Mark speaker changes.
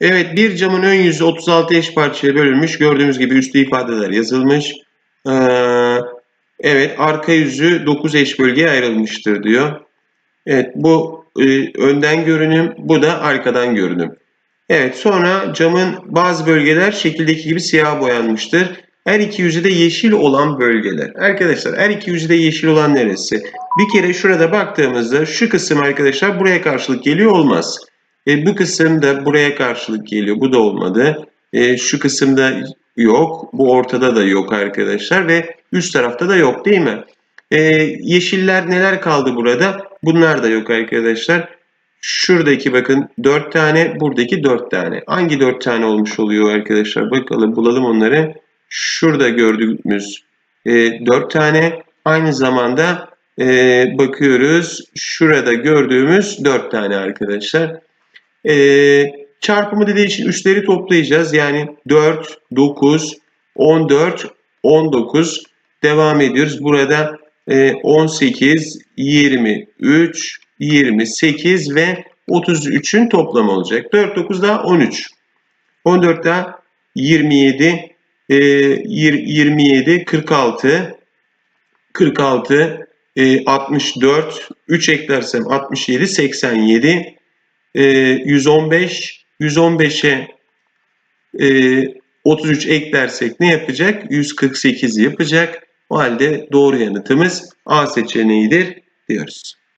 Speaker 1: Evet bir camın ön yüzü 36 eş parçaya bölünmüş. Gördüğümüz gibi üstü ifadeler yazılmış. Ee, evet arka yüzü 9 eş bölgeye ayrılmıştır diyor. Evet bu e, önden görünüm bu da arkadan görünüm. Evet sonra camın bazı bölgeler şekildeki gibi siyah boyanmıştır. Her iki yüzü de yeşil olan bölgeler. Arkadaşlar her iki yüzü de yeşil olan neresi? Bir kere şurada baktığımızda şu kısım arkadaşlar buraya karşılık geliyor olmaz. E, bu kısım da buraya karşılık geliyor. Bu da olmadı. E, şu kısımda yok. Bu ortada da yok arkadaşlar ve üst tarafta da yok değil mi? E, yeşiller neler kaldı burada? Bunlar da yok arkadaşlar. Şuradaki bakın 4 tane, buradaki 4 tane. Hangi 4 tane olmuş oluyor arkadaşlar? Bakalım bulalım onları. Şurada gördüğümüz e, 4 tane. Aynı zamanda e, bakıyoruz. Şurada gördüğümüz 4 tane arkadaşlar. E, çarpımı dediği için üstleri toplayacağız. Yani 4, 9, 14, 19 devam ediyoruz. Burada e, 18, 23, 28 ve 33'ün toplamı olacak. 4, 9 daha 13. 14 daha 27, e, 27, 46, 46, e, 64, 3 eklersem 67, 87, e, 115, 115'e e, 33 eklersek ne yapacak? 148 yapacak. O halde doğru yanıtımız A seçeneğidir diyoruz.